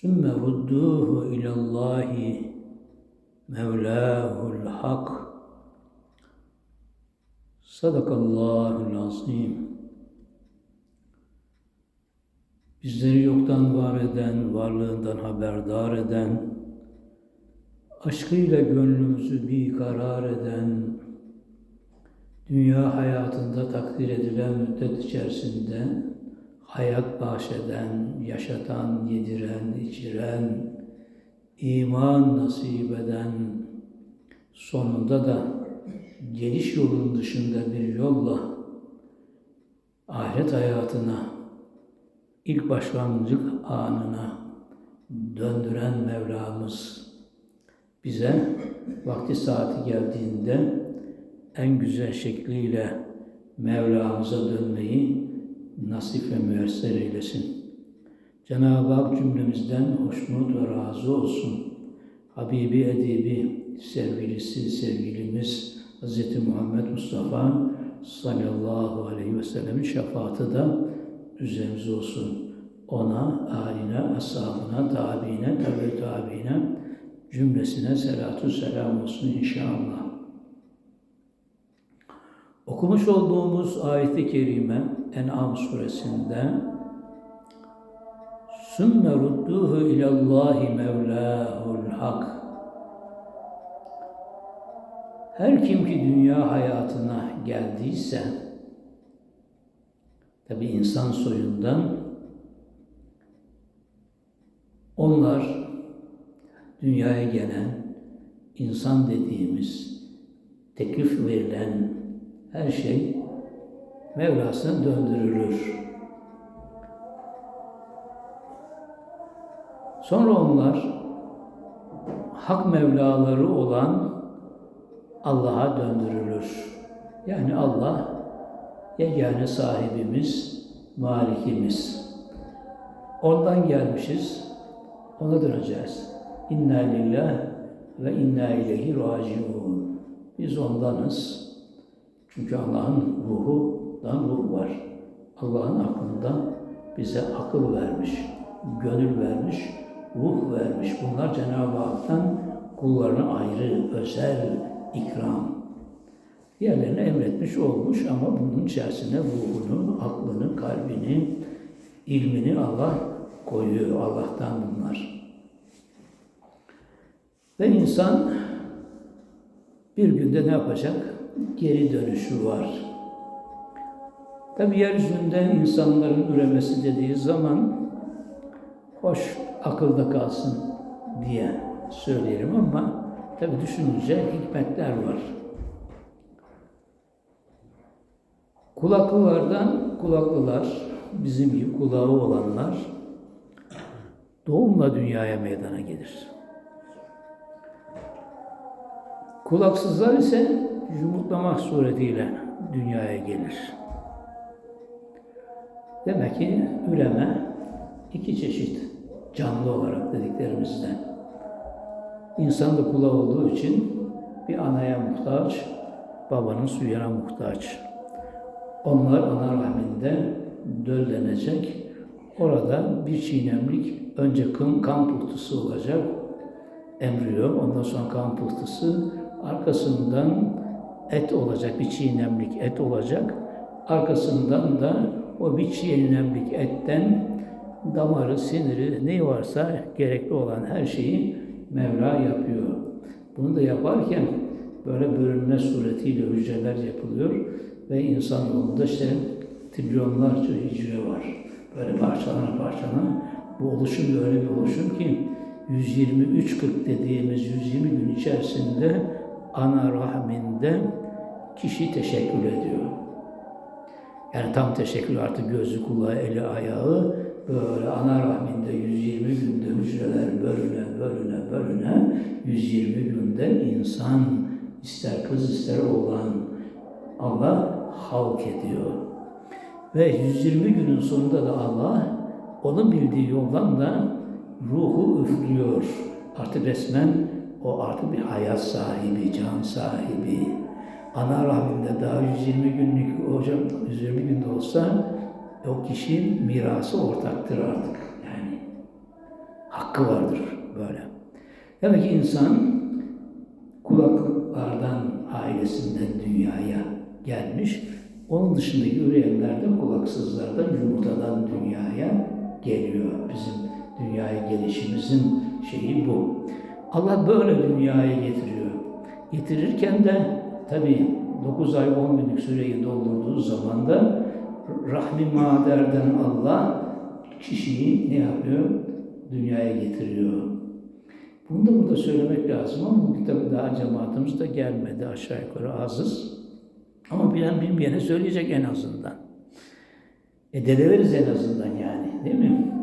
Sümme rudduhu ilallahi mevlâhul hak. Sadakallahul azim. Bizleri yoktan var eden, varlığından haberdar eden, aşkıyla gönlümüzü bir karar eden, dünya hayatında takdir edilen müddet içerisinde hayat bahşeden, yaşatan, yediren, içiren, iman nasip eden, sonunda da geliş yolunun dışında bir yolla ahiret hayatına, ilk başlangıç anına döndüren Mevlamız bize vakti saati geldiğinde en güzel şekliyle Mevlamıza dönmeyi nasip ve müyesser eylesin. Cenab-ı Hak cümlemizden hoşnut ve razı olsun. Habibi edibi, sevgilisi, sevgilimiz Hz. Muhammed Mustafa sallallahu aleyhi ve sellemin şefaati da üzerimize olsun. Ona, aline, ashabına, tabiine, tabi tabiine, cümlesine selatü selam olsun inşallah. Okumuş olduğumuz ayet-i kerime En'am suresinde ثُمَّ رُدُّوهُ اِلَى اللّٰهِ مَوْلَاهُ الْحَقِّ Her kim ki dünya hayatına geldiyse, tabi insan soyundan, onlar dünyaya gelen, insan dediğimiz, teklif verilen her şey Mevlasına döndürülür. Sonra onlar hak Mevlaları olan Allah'a döndürülür. Yani Allah yegane sahibimiz, malikimiz. Ondan gelmişiz, ona döneceğiz. İnna lillah ve inna ileyhi raciun. Biz ondanız. Çünkü Allah'ın ruhundan ruh var. Allah'ın aklından bize akıl vermiş, gönül vermiş, ruh vermiş. Bunlar Cenab-ı Hak'tan kullarına ayrı, özel ikram. Diğerlerine emretmiş olmuş ama bunun içerisine ruhunu, aklını, kalbini, ilmini Allah koyuyor. Allah'tan bunlar. Ve insan bir günde ne yapacak? Geri dönüşü var. Tabi yeryüzünde insanların üremesi dediği zaman hoş akılda kalsın diye söyleyelim ama tabi düşününce hikmetler var. Kulaklılardan kulaklılar, bizim gibi kulağı olanlar doğumla dünyaya meydana gelir. Kulaksızlar ise yumurtlamak suretiyle dünyaya gelir. Demek ki üreme iki çeşit canlı olarak dediklerimizden. İnsan da kulağı olduğu için bir anaya muhtaç, babanın suyuna muhtaç. Onlar ana rahminde döllenecek. Orada bir çiğnemlik önce kan, kan pıhtısı olacak. Embriyo, ondan sonra kan pıhtısı, arkasından et olacak, bir çiğnemlik et olacak. Arkasından da o bir çiğnemlik etten damarı, siniri, ne varsa gerekli olan her şeyi Mevla yapıyor. Bunu da yaparken böyle bölünme suretiyle hücreler yapılıyor ve insanoğlunda işte trilyonlarca hücre var. Böyle parçalana parçalana. Bu oluşum öyle bir oluşum ki 123-40 dediğimiz 120 gün içerisinde ana rahminde kişi teşekkür ediyor. Yani tam teşekkür artık gözü, kulağı, eli, ayağı böyle ana rahminde 120 günde hücreler bölüne bölüne bölüne 120 günde insan ister kız ister oğlan Allah halk ediyor. Ve 120 günün sonunda da Allah onun bildiği yoldan da ruhu üflüyor. Artık resmen o artık bir hayat sahibi, can sahibi. Ana rahminde daha 120 günlük hocam 120 günde olsa o kişinin mirası ortaktır artık. Yani hakkı vardır böyle. Demek ki insan kulaklardan ailesinden dünyaya gelmiş. Onun dışındaki üreyenler de kulaksızlardan, yumurtadan dünyaya geliyor. Bizim dünyaya gelişimizin şeyi bu. Allah böyle dünyaya getiriyor. Getirirken de tabi 9 ay 10 günlük süreyi doldurduğu zaman da rahmi maderden Allah kişiyi ne yapıyor? Dünyaya getiriyor. Bunu da burada söylemek lazım ama bu kitabı daha cemaatimiz de gelmedi aşağı yukarı azız. Ama bilen bilmeyene söyleyecek en azından. E dedeveriz en azından yani değil mi?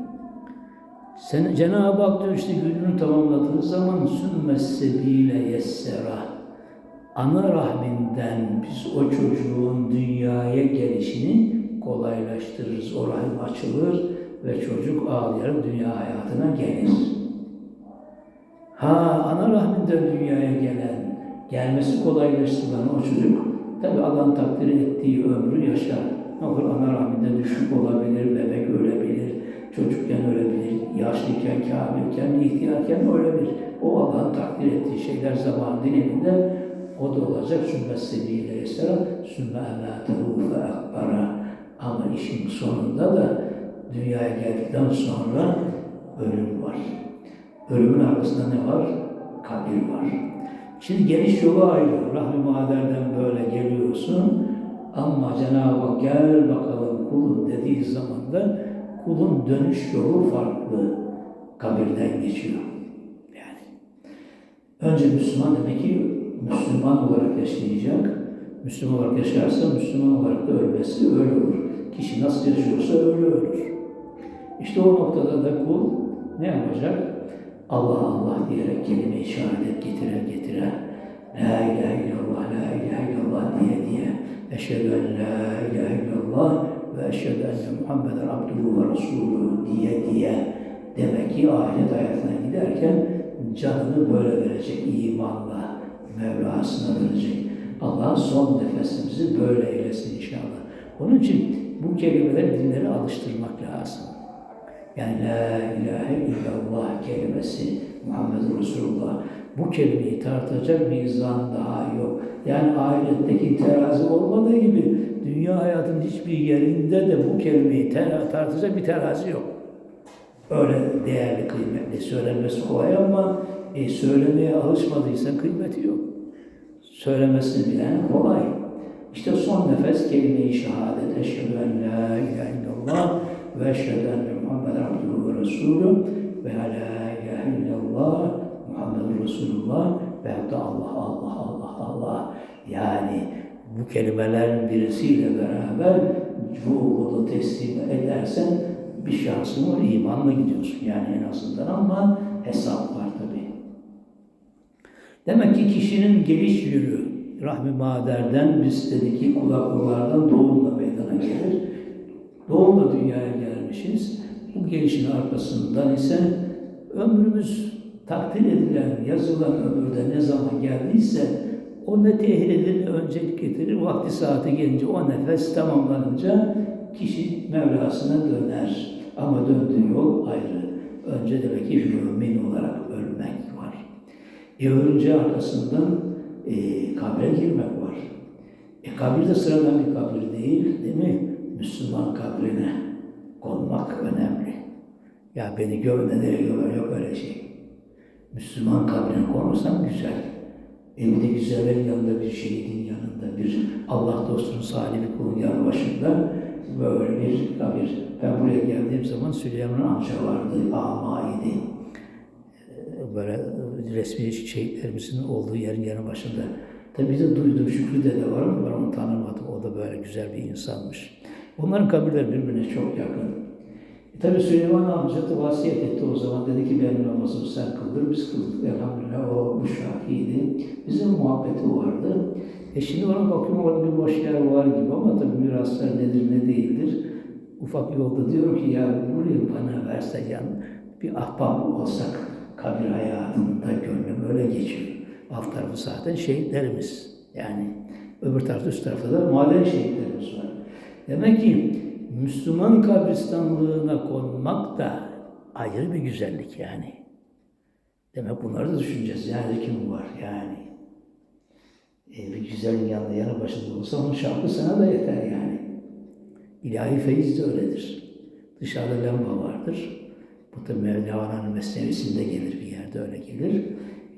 Sen, Cenab-ı Hak diyor işte gününü tamamladığı zaman sümmessebiyle yessera. Ana rahminden biz o çocuğun dünyaya gelişini kolaylaştırırız. O rahim açılır ve çocuk ağlayarak dünya hayatına gelir. Ha ana rahminden dünyaya gelen, gelmesi kolaylaştırılan o çocuk tabi Allah'ın takdir ettiği ömrü yaşar. Ne olur ana rahminde düşük olabilir, bebek ölebilir, çocukken ölebilir, yaşlıyken, kamilken, ihtiyarken ölebilir. O Allah'ın takdir ettiği şeyler zaman diliminde o da olacak. Sümme sebiyle yesera, sümme emâtehu fe akbara. Ama işin sonunda da dünyaya geldikten sonra ölüm var. Ölümün arkasında ne var? Kabir var. Şimdi geliş yolu ayrı. Rahmi maderden böyle geliyorsun. Ama Cenab-ı Hak gel bakalım kulun dediği zaman da kulun dönüş yolu farklı. Kabirden geçiyor. Yani. Önce Müslüman demek ki Müslüman olarak yaşayacak. Müslüman olarak yaşarsa Müslüman olarak da ölmesi öyle olur. Kişi nasıl yaşıyorsa öyle ölür. İşte o noktada da kul ne yapacak? Allah Allah diyerek kelime-i şehadet getire getire La ilahe illallah, la ilahe illallah diye diye Eşhedü en la ilahe illallah ve eşhedü enne Muhammeden abduhu ve resulü diye diye Demek ki ahiret hayatına giderken canını böyle verecek imanla Mevlasına verecek. Allah son nefesimizi böyle eylesin inşallah. Onun için bu kelimeleri dinlere alıştırmak lazım. Yani La ilahe illallah kelimesi Muhammed Resulullah. Bu kelimeyi tartacak mizan daha yok. Yani ahiretteki terazi olmadığı gibi dünya hayatının hiçbir yerinde de bu kelimeyi tartacak bir terazi yok. Öyle değerli, kıymetli. Söylenmesi kolay ama e, söylemeye alışmadıysan kıymeti yok. Söylemesini bilen kolay. İşte son nefes kelime-i şehadet. Eşhedü en la ilahe illallah ve eşhedü enne Muhammed abduhu ve resulü ve la ilahe illallah Muhammed Resulullah ve hatta Allah Allah Allah Allah. Yani bu kelimelerin birisiyle beraber ruhunu teslim edersen bir şansın var, imanla gidiyorsun yani en azından ama hesap var tabii. Demek ki kişinin geliş yürü, rahmi maderden biz dedi ki kulaklardan doğumla meydana gelir. Doğumla dünyaya gelmişiz. Bu gelişin arkasından ise ömrümüz takdir edilen, yazılan ömürde ne zaman geldiyse o ne tehirine öncelik getirir. Vakti saati gelince o nefes tamamlanınca kişi Mevlasına döner. Ama döndüğü yol ayrı. Önce demek ki mümin olarak ölmek var. E ölünce arkasından e, kabre girmek var. E kabir de sıradan bir kabir değil, değil mi? Müslüman kabrine konmak önemli. Ya beni gömde nereye gömer yok öyle şey. Müslüman kabrine konursan güzel. E bir de güzellerin yanında bir şehidin yanında, bir Allah dostunun salih bir kulun yanı başında böyle bir kabir. Ben buraya geldiğim zaman Süleyman'ın amca vardı, ama idi. Ee, Böyle resmi şehitlerimizin olduğu yerin yanı başında. Tabii bir de duydum Şükrü dede var ama ben onu tanımadım. O da böyle güzel bir insanmış. Onların kabirleri birbirine çok yakın. E tabi Süleyman amca da vasiyet etti o zaman. Dedi ki benim namazımı sen kıldır. Biz kıldık. Elhamdülillah o bu şahiydi. Bizim muhabbeti vardı. E şimdi ona bakıyorum orada bir boş yer var gibi ama tabii miraslar nedir ne değildir. Ufak yolda diyorum ki ya burayı bana verse yan bir ahbap olsak kabir hayatında gönlüm öyle geçiyor. Alt tarafı zaten şehitlerimiz. Yani öbür tarafta üst tarafta da maden şehitlerimiz var. Demek ki Müslüman kabristanlığına konmak da ayrı bir güzellik yani. Demek bunları da düşüneceğiz. Yani kim var yani. E, bir güzelin yanında yanı başında olsa onun şarkı sana da yeter yani. İlahi feyiz de öyledir. Dışarıda lamba vardır. Bu da Mevlana'nın mesnevisinde gelir bir yerde öyle gelir.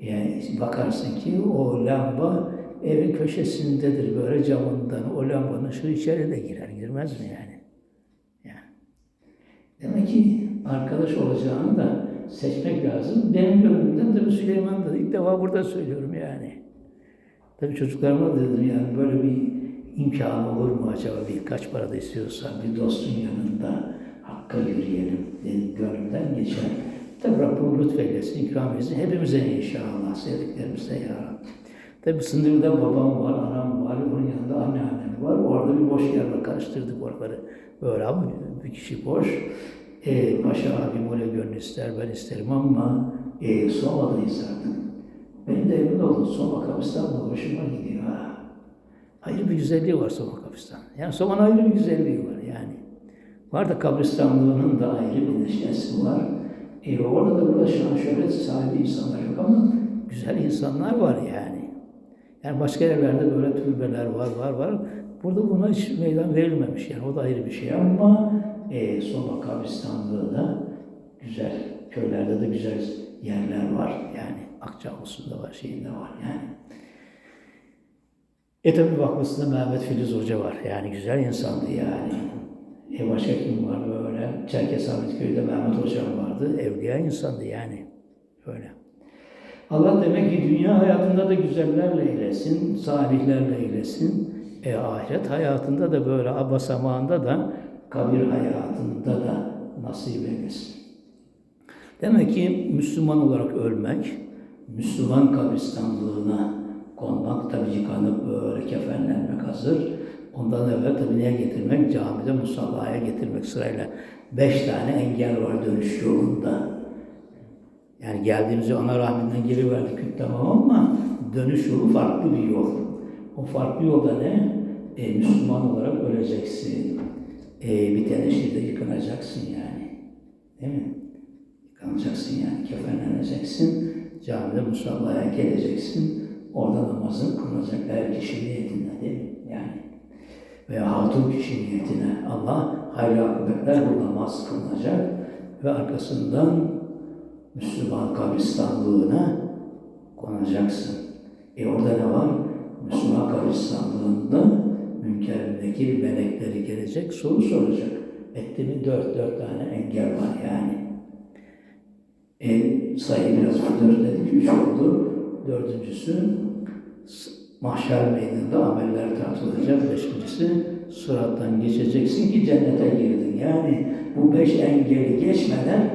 Yani bakarsın ki o lamba evin köşesindedir böyle camından. O lambanın ışığı içeri de girer. Girmez mi yani. Demek ki arkadaş olacağını da seçmek lazım. Benim gönlümden tabii Süleyman da ilk defa burada söylüyorum yani. Tabii çocuklarıma da dedim yani böyle bir imkan olur mu acaba bir kaç para da istiyorsa bir dostun yanında hakka yürüyelim dedim gönlümden geçer. Tabii Rabbim lütfeylesin, ikram etsin. Hepimize inşallah sevdiklerimize ya. Tabii sınırda babam var, anam var, onun yanında anneannem var. Orada bir boş yerle karıştırdık oraları. Böyle ama bir kişi boş. E, Paşa abim oraya gönlü ister, ben isterim ama e, Soma'dayız artık. Benim de emin olun Soma Kabistan da hoşuma gidiyor. Ha. Ayrı bir güzelliği var Soma Kabistan. Yani Soma'nın ayrı bir güzelliği var yani. Var da kabristanlığının da ayrı bir neşesi var. E, orada da burada şan şöhret sahibi insanlar yok ama güzel insanlar var yani. Yani başka yerlerde böyle türbeler var, var, var. Burada buna hiç meydan verilmemiş yani. O da ayrı bir şey ama e, Soma kabristanlığı da güzel. Köylerde de güzel yerler var yani. Akçakosu'nda var, şeyinde var yani. E tabi bakmasında Mehmet Filiz Hoca var. Yani güzel insandı yani. E başka kim var böyle? Çerkes Köy'de Mehmet Hocam vardı. Evliya insandı yani. Öyle. Allah demek ki dünya hayatında da güzellerle eylesin, salihlerle eylesin. E ahiret hayatında da böyle basamağında da kabir hayatında da nasip eylesin. Demek ki Müslüman olarak ölmek, Müslüman kabristanlığına konmak, tabi yıkanıp böyle kefenlenmek hazır. Ondan evvel tabi neye getirmek? Camide musallaya getirmek sırayla. Beş tane engel var dönüş yolunda. Yani geldiğimizde ana rahminden geri verdik tamam ama dönüş yolu farklı bir yol. O farklı yolda ne? E, Müslüman olarak öleceksin. E, bir teneşirde yıkanacaksın yani. Değil mi? Yıkanacaksın yani, kefenleneceksin. Camide musallaya geleceksin. Orada namazın kılınacak her kişi niyetine değil mi? Yani veya hatun kişi niyetine Allah hayırlı akıbetler bu namaz kılınacak ve arkasından Müslüman kabristanlığına konacaksın. E orada ne var? Müslüman kabristanlığında münkerindeki melekleri gelecek, soru soracak. Etti mi dört, dört tane engel var yani. E, sayı biraz dört dedik, üç oldu. Dördüncüsü mahşer meydanında ameller tartılacak. Beşincisi surattan geçeceksin ki cennete girdin. Yani bu beş engeli geçmeden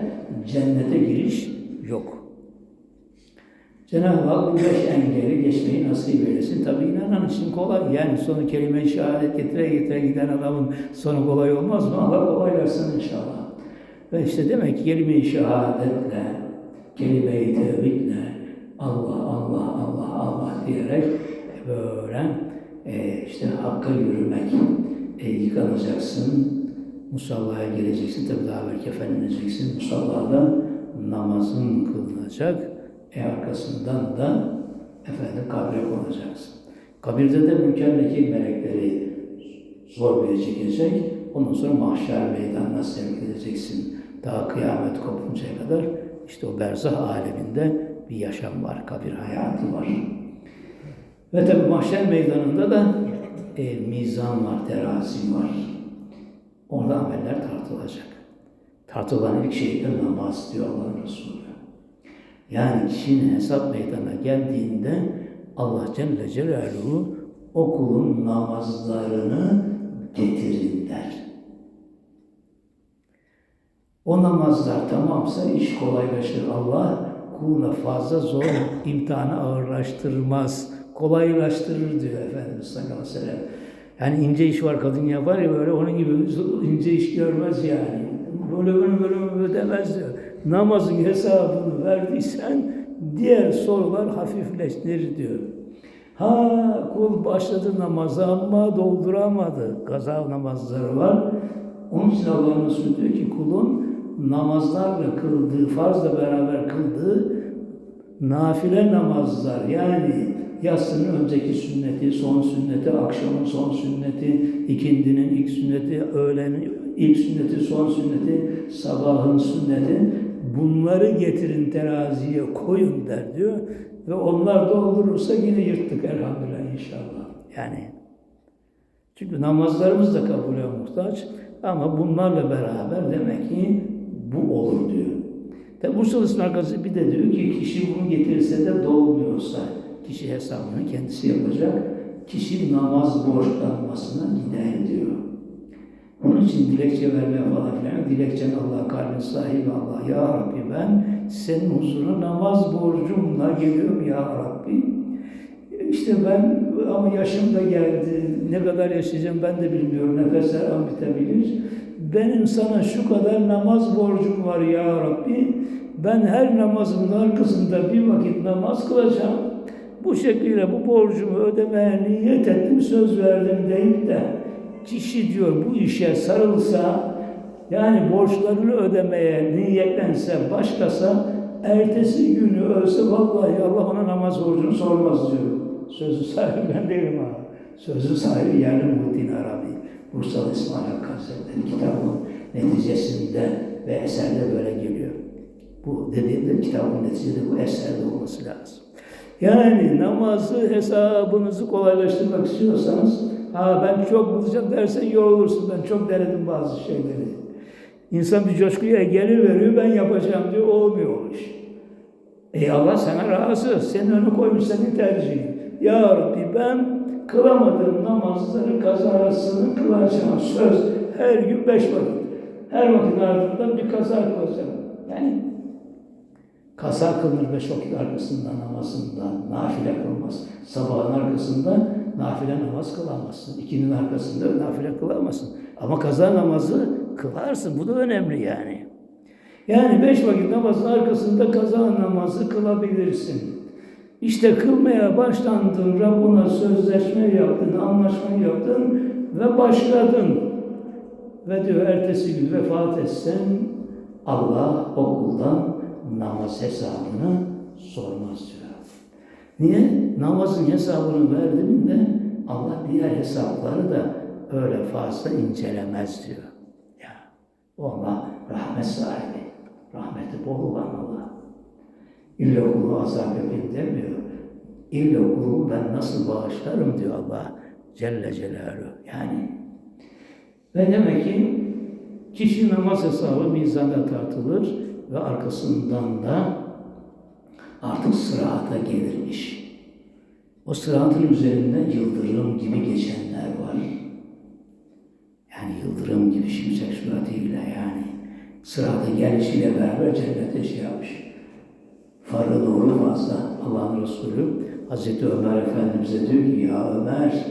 cennete giriş yok. Cenab-ı Hak bu beş engeli geçmeyi nasip eylesin. Tabi inanan için kolay. Yani sonu kelime-i şehadet getire getire giden adamın sonu kolay olmaz mı? Allah kolaylarsın inşallah. Ve işte demek ki kelime-i şehadetle, kelime-i tevhidle, Allah, Allah, Allah, Allah diyerek böyle e, işte hakka yürümek, e, yıkanacaksın, musallaya geleceksin, tabi daha belki kefenleneceksin, musallada namazın kılınacak, e arkasından da efendim kabre konacaksın. Kabirde de münker melekleri zor bir çekecek, ondan sonra mahşer meydanına sevk edeceksin. Daha kıyamet kopuncaya kadar işte o berzah aleminde bir yaşam var, kabir hayatı var. Ve tabi mahşer meydanında da e, mizan var, terazi var. Orada ameller tartılacak. Tartılan ilk şey de namaz diyor Allah'ın Resulü. Yani kişinin hesap meydana geldiğinde Allah Celle Celaluhu o kulun namazlarını getirin der. O namazlar tamamsa iş kolaylaşır. Allah kuluna fazla zor imtihanı ağırlaştırmaz. Kolaylaştırır diyor Efendimiz sallallahu aleyhi ve sellem. Yani ince iş var kadın yapar ya böyle onun gibi ince iş görmez yani. Böyle böyle böyle böyle demez diyor. Namazın hesabını verdiysen diğer sorular hafifleştir diyor. Ha kul başladı namaza ama dolduramadı. Kaza namazları var. Onun için Allah Resulü diyor ki kulun namazlarla kıldığı, farzla beraber kıldığı nafile namazlar yani yatsının önceki sünneti, son sünneti, akşamın son sünneti, ikindinin ilk sünneti, öğlenin ilk sünneti, son sünneti, sabahın sünneti bunları getirin teraziye koyun der diyor. Ve onlar doldurursa yine yırttık elhamdülillah inşallah. Yani çünkü namazlarımız da kabule muhtaç ama bunlarla beraber demek ki bu olur diyor. Tabi Bursalı İsmail Gazi bir de diyor ki kişi bunu getirirse de dolmuyorsa kişi hesabını kendisi yapacak. Kişi namaz borçlanmasına gider diyor. Onun için dilekçe vermeye falan filan, dilekçen Allah, kalbin sahibi Allah. Ya Rabbi ben senin huzuruna namaz borcumla geliyorum ya Rabbi. İşte ben ama yaşım da geldi. Ne kadar yaşayacağım ben de bilmiyorum. Nefesler an bitebilir. Benim sana şu kadar namaz borcum var ya Rabbi. Ben her namazımın arkasında bir vakit namaz kılacağım. Bu şekilde bu borcumu ödemeye niyet ettim, söz verdim deyip de kişi diyor bu işe sarılsa yani borçlarını ödemeye niyetlense başkasa ertesi günü ölse vallahi Allah ona namaz borcunu sormaz diyor. Sözü sahibi ben değilim ha. Sözü sahibi yerli Muhittin Arabi. Bursalı İsmail Hakkı Hazretleri kitabın neticesinde ve eserde böyle geliyor. Bu dediğimde kitabın neticede bu eserde olması lazım. Yani namazı hesabınızı kolaylaştırmak istiyorsanız ha ben çok bulacağım dersen yorulursun. Ben çok denedim bazı şeyleri. İnsan bir coşkuya gelir veriyor ben yapacağım diyor olmuyor iş. Ey Allah sana razı. Senin önüne koymuş senin tercihin. Ya Rabbi ben kılamadığım namazları kazasını kılacağım. Söz her gün beş vakit. Her vakit ardından bir kaza kılacağım. Yani kaza kılınır beş vakit arkasında namazından, nafile kılmaz. Sabahın arkasında nafile namaz kılamazsın. İkinin arkasında nafile kılamazsın. Ama kaza namazı kılarsın. Bu da önemli yani. Yani beş vakit namazın arkasında kaza namazı kılabilirsin. İşte kılmaya başlandın, Rabbuna sözleşme yaptın, anlaşma yaptın ve başladın. Ve diyor ertesi gün vefat etsen Allah o kuldan namaz hesabını sormaz diyor. Niye? Namazın hesabını verdiğinde Allah diğer hesapları da öyle fazla incelemez diyor. Ya Allah rahmet sahibi, rahmeti bol olan Allah. İlla kulu azap yapayım demiyor. İlla kulu ben nasıl bağışlarım diyor Allah Celle Celaluhu. Yani ve demek ki kişi namaz hesabı mizanda tartılır ve arkasından da artık sırata gelirmiş. O sıratın üzerinden yıldırım gibi geçenler var. Yani yıldırım gibi şimşek suratıyla yani sırata gelişiyle beraber cennete şey yapmış. Farı doğru fazla. Allah'ın Resulü Hazreti Ömer Efendimiz'e diyor ki ya Ömer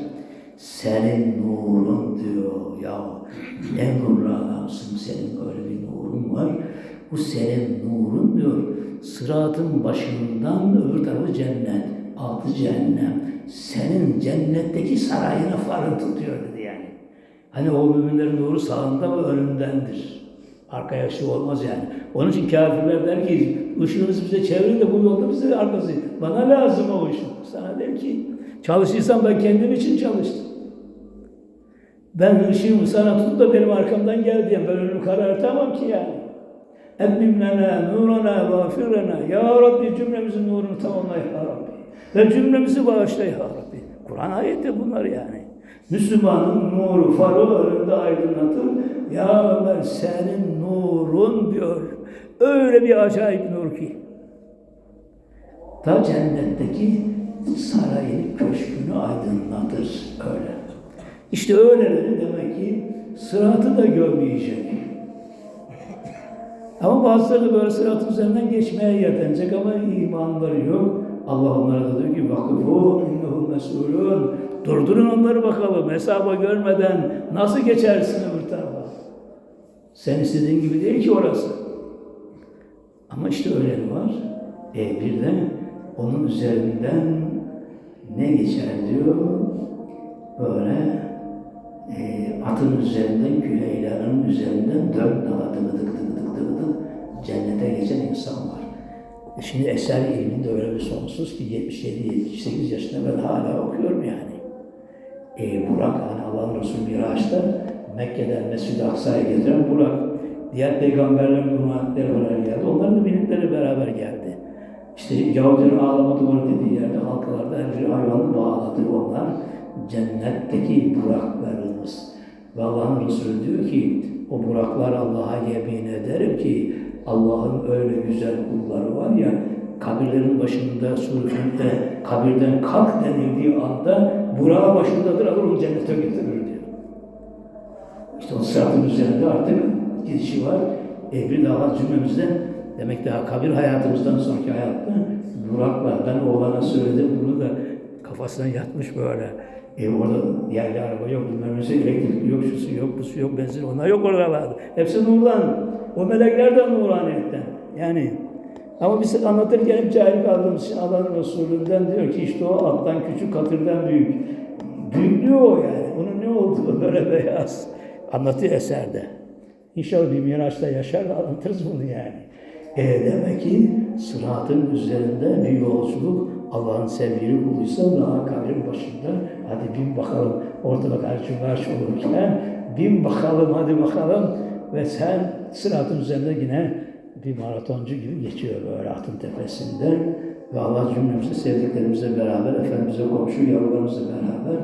senin nurun diyor ya ne nurlu adamsın senin öyle bir nurun var. Bu senin nurun diyor. Sıratın başından öbür tarafı cennet, altı cehennem. Senin cennetteki sarayına farı tutuyor dedi yani. Hani o müminlerin nuru sağında ve önündendir. Arkaya ışığı olmaz yani. Onun için kafirler der ki ışığınızı bize çevirin de bu yolda bize arkası. Bana lazım o ışık. Sana der ki çalışırsam ben kendim için çalıştım. Ben ışığımı sana tutup da benim arkamdan gel diye ben önümü karartamam ki yani. Etmim lena nurana vafirena. Ya Rabbi cümlemizin nurunu tamamla ya Rabbi. Ve cümlemizi bağışla ya Rabbi. Kur'an ayeti bunlar yani. Müslümanın nuru önünde aydınlatır. Ya Ömer senin nurun diyor. Öyle bir acayip nur ki. Ta cennetteki sarayı, köşkünü aydınlatır öyle. İşte öyleleri demek ki sıratı da görmeyecek. Ama bazıları böyle sıratın üzerinden geçmeye yetenecek ama imanları yok. Allah onlara da diyor ki vakıfû innehum mesulûn. Durdurun onları bakalım hesaba görmeden nasıl geçersin öbür tarafa? Sen istediğin gibi değil ki orası. Ama işte öyle var. E bir de onun üzerinden ne geçer diyor. Böyle e, atın üzerinden, küleylerin üzerinden dört dala tıkı tıkı tıkı cennete geçen insan var. E şimdi eser ilminde öyle bir sonsuz ki 77-78 yaşında ben hala okuyorum yani. E, Burak, hani Allah'ın Resulü Miraç'ta Mekke'den Mescid-i Aksa'ya getiren Burak. Diğer peygamberlerin numanetleri olarak geldi. Onların da binlikleri beraber geldi. İşte Yahudilerin ağlama duvarı dediği yerde halkalarda her bir hayvanı bağladı onlar. Cennetteki Buraklarımız. Ve Allah'ın Resulü diyor ki o Buraklar Allah'a yemin ederim ki Allah'ın öyle güzel kulları var ya kabirlerin başında surfinde kabirden kalk denildiği anda Burak'a başındadır alır onu cennete getirir diyor. İşte o sıratın üzerinde artık gidişi var. E bir daha cümlemizde demek daha kabir hayatımızdan sonraki hayatta Burak'la ben oğlana söyledim bunu da kafasına yatmış böyle. E orada yerli araba yok, bilmem nesi elektrikli yok, şusu yok, busu yok, benzin onlar yok oralarda. Hepsi nurdan. O melekler de nuraniyetten. Yani ama biz anlatırken hep cahil kaldığımız için Allah'ın Resulü'nden diyor ki işte o attan küçük, katırdan büyük. Büyüklüğü o yani. Onun ne olduğu böyle beyaz. Anlatıyor eserde. İnşallah bir miraçta yaşar anlatırız bunu yani. E demek ki sıratın üzerinde bir yolculuk Allah'ın sevgili kuluysa daha kabrin başında hadi bin bakalım ortada karşı karşı olurken bin bakalım hadi bakalım ve sen sıratın üzerinde yine bir maratoncu gibi geçiyor böyle atın tepesinde ve Allah cümlemizi sevdiklerimizle beraber, Efendimiz'e komşu yavrularımızla beraber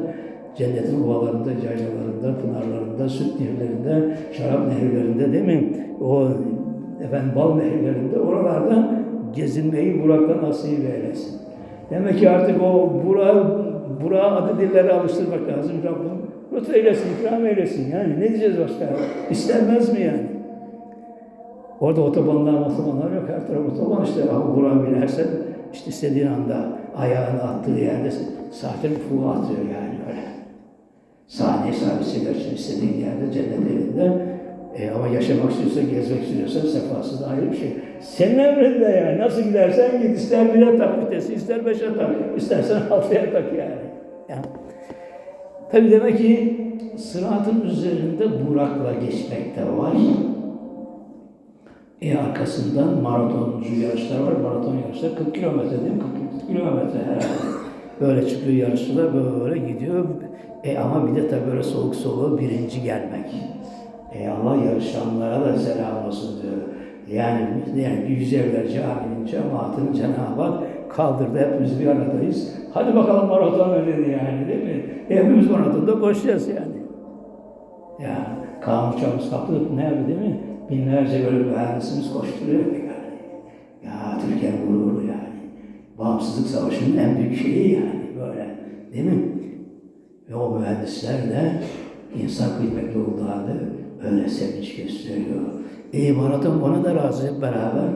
cennetin ovalarında, yaylalarında, pınarlarında, süt nehirlerinde, şarap nehirlerinde değil mi? O efendim bal nehirlerinde oralarda gezinmeyi Burak'tan nasip eylesin. Demek ki artık o Burak, Burak'a adı dillere alıştırmak lazım Rabbim. Lütfen eylesin, ikram eylesin. Yani ne diyeceğiz başka? İstenmez mi yani? Orada otobanlar, otobanlar yok. Her taraf otoban işte. Ama Burak'a binersen işte istediğin anda ayağını attığı yerde zaten fuhu atıyor yani böyle. Saniye edersin istediğin yerde cennet elinde. E, ama yaşamak istiyorsan, gezmek istiyorsan sefası da ayrı bir şey. Senin emrinde yani. Nasıl gidersen git. İster bire tak vitesi, ister beşe tak. istersen altıya tak yani. yani. Tabi demek ki sıratın üzerinde Burak'la geçmek de var. E arkasından maratoncu yarışlar var. Maraton yarışlar 40 kilometre değil mi? 40 kilometre herhalde. Böyle çıkıyor yarışçılar böyle gidiyor. E ama bir de tabii böyle soğuk soğuk birinci gelmek. E Allah yarışanlara da selam olsun diyor. Yani, yani yüzlerce caminin cemaatini Cenab-ı Hak kaldırdı. Hepimiz bir aradayız. Hadi bakalım maraton dedi yani değil mi? Hepimiz maratonda koşacağız yani. Ya Kaan uçağımız kaptı ne yapıyor değil mi? Binlerce böyle mühendisimiz koşturuyor yani. Ya Türkiye'nin gururu yani. Bağımsızlık Savaşı'nın en büyük şeyi yani böyle. Değil mi? Ve o mühendisler de insan kıymetli olduğu halde öyle sevinç gösteriyor. E maraton bana da razı hep beraber.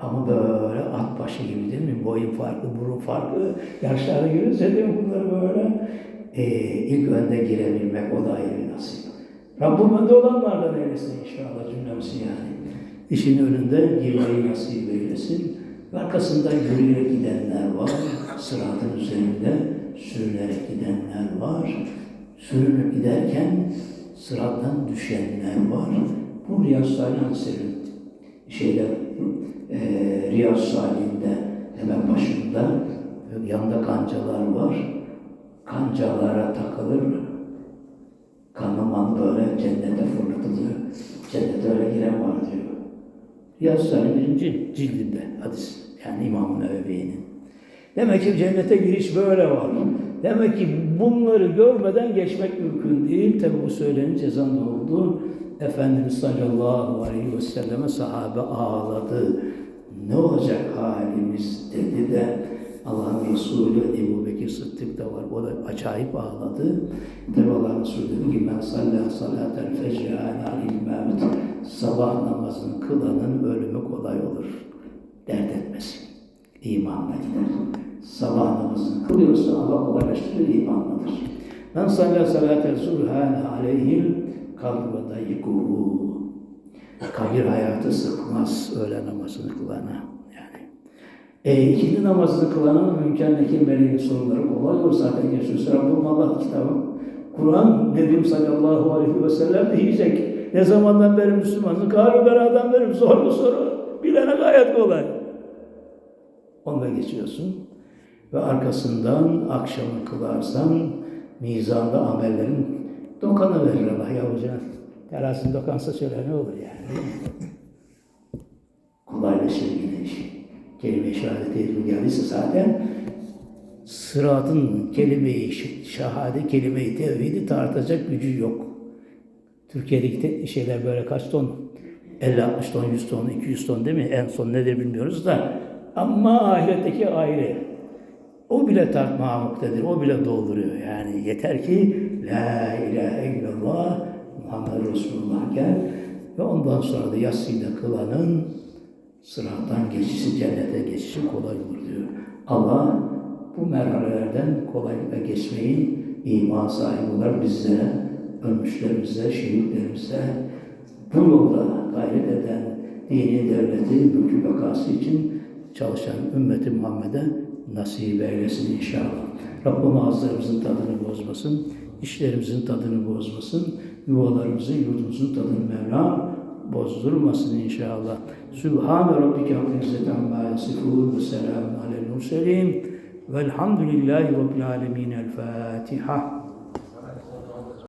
Ama böyle at başı gibi değil mi? Boyun farklı, burun farklı. Yarışlarda görüyoruz ya değil mi bunları böyle? E, ilk önde girebilmek o da ayrı bir nasip. Rabbim önde olanlardan eylesin inşallah cümlemizi yani. İşin önünde girmeyi nasip eylesin. Ve arkasından yürüyerek gidenler var. Sıratın üzerinde sürünerek gidenler var. Sürünüp giderken sırattan düşenler var. Bu Riyaz Salih Hadisleri şeyde e, Riyaz Salih'inde hemen başında yanında kancalar var. Kancalara takılır. Kanıman böyle cennete fırlatılıyor. Cennete öyle giren var diyor. Riyaz Salih birinci cildinde hadis. Yani İmam-ı Nevevi'nin. Demek ki cennete giriş böyle var. Demek ki bunları görmeden geçmek mümkün değil. Tabi bu söylenince ezan da oldu. Efendimiz sallallahu aleyhi ve selleme sahabe ağladı. Ne olacak halimiz dedi de Allah'ın Resulü Ebu Bekir Sıddık da var. O da acayip ağladı. Tabi Allah Resulü dedi ki ben salla salatel fecri alâ mevt. Sabah namazını kılanın ölümü kolay olur. Dert etmesin. İmanla gider. Sabah namazını kılıyorsa Allah kolaylaştırır, imanladır. Ben salla salatel zurhâne aleyhim kabr ve dayikuhu. Kabir hayatı sıkmaz öğle namazını kılana. Yani e, ikindi namazını kılanın mümkündeki meleğin sorunları kolay olur zaten geçiyorsa Rabbim Allah kitabı. Kur'an Nebim sallallahu aleyhi ve sellem diyecek. Ne zamandan beri Müslümansın? Kalu ben adam benim soru soru. Bilene gayet kolay. Onda geçiyorsun. Ve arkasından akşamı kılarsan mizanda amellerin dokanı verir Allah yavucuna. Terazin dokansa şöyle ne olur yani. Kolaylaşır yine iş. Kelime-i şehadet geldiyse zaten sıratın kelime-i şahade, kelime-i tevhidi tartacak gücü yok. Türkiye'deki şeyler böyle kaç ton? 50-60 ton, 100 ton, 200 ton değil mi? En son nedir bilmiyoruz da. Ama ahiretteki ayrı. O bile tartmaya muktedir, o bile dolduruyor. Yani yeter ki La ilahe illallah Muhammed Resulullah gel ve ondan sonra da yatsıyla kılanın sırattan geçişi, cennete geçişi kolay olur diyor. Allah bu merhalelerden kolaylıkla geçmeyi iman sahibi olarak bizlere, ölmüşlerimize, şehitlerimize, bu yolda gayret eden dini devleti, mülkü bekası için çalışan ümmeti Muhammed'e nasip eylesin inşallah. Rabbim ağızlarımızın tadını bozmasın, işlerimizin tadını bozmasın, yuvalarımızın, yurdumuzun tadını Mevla bozdurmasın inşallah. Sübhane Rabbike Rabbil İzzeti Amma Yasifun ve Selamun Aleyhi Murselin Velhamdülillahi Rabbil Alemin. El Fatiha.